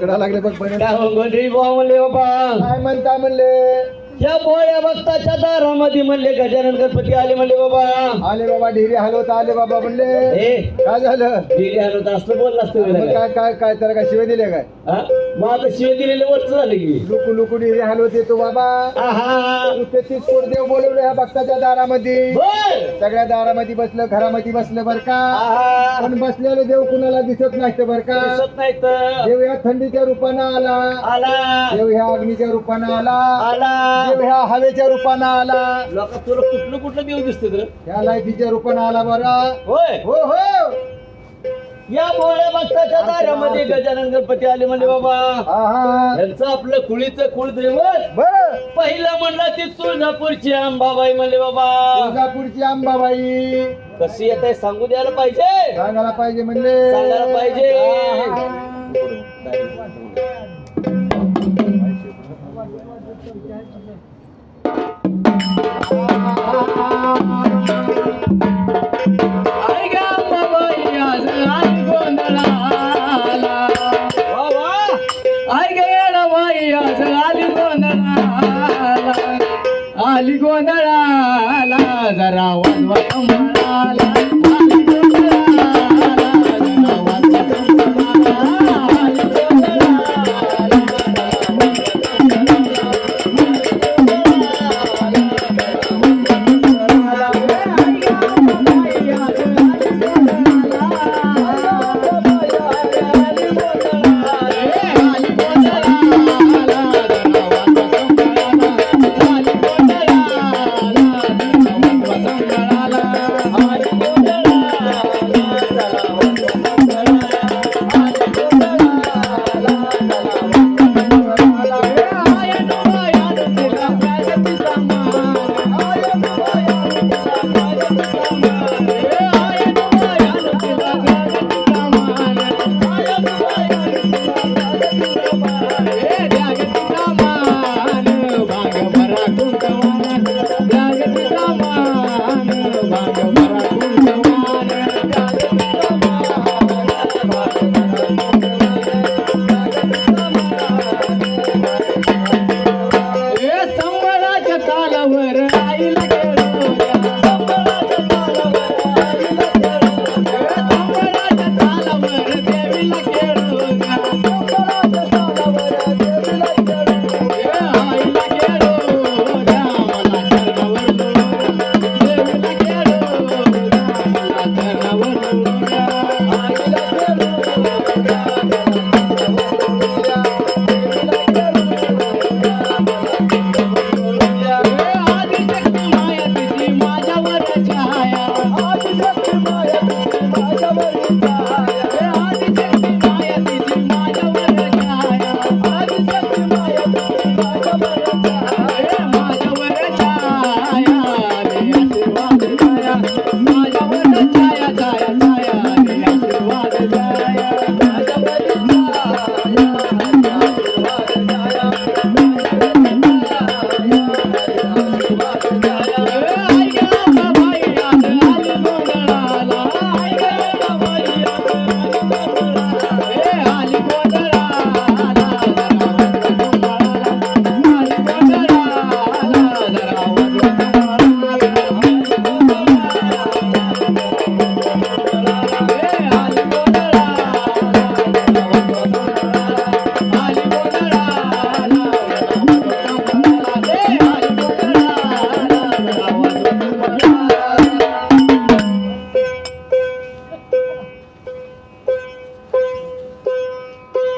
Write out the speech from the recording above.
कडा लागले बघ हो गोंधळी म्हणले बाबा. काय म्हणता म्हणले? या बोळ्या भक्ताच्या दारामध्ये म्हणले गजानन गणपती आले म्हणले बाबा. आले बाबा ढेरी हलवता आले बाबा म्हणले. ए. काय झालं? दिली हरवत असलं बोलला असतं मग काय काय काय त्याला काय शिवाय दिले काय? हा? मग आता शिव दिलेले वर्ष झाले की. लुकू लुकू ढेरी हलवते तो बाबा. आहा. तू तेहतीस कोट देव बोलवले ह्या भक्ताच्या दारामध्ये. बर. सगळ्या दारामध्ये बसलं घरामध्ये बसलं बर का? आहा. पण बसलेलं देव कुणाला दिसत नाही बर का? दिसत नाही तर देव ह्या थंडीच्या रूपानं आला. आला. देव ह्या अग्नीच्या रूपानं आला. आला. देव ह्या हवेच्या रूपानं आला. लोक तुला कुठलं कुठलं देव दिसते तर ह्या लाईटीच्या रूपानं आला बरा. होय. हो हो. या भोळ्या भक्ताच्या दारामध्ये गजानन गणपती आले म्हणले बाबा. यांचं आपलं कुळीचं कुळदैवत. पहिलं म्हणलं ती तुळजापूरची अंबाबाई म्हणले बाबा. तुळजापूरची अंबाबाई. कशी येत आहे सांगू द्यायला पाहिजे. सांगायला पाहिजे म्हणले. सांगायला पाहिजे. आई खाली गोंधळाला जरा वाजवा संभाळाला.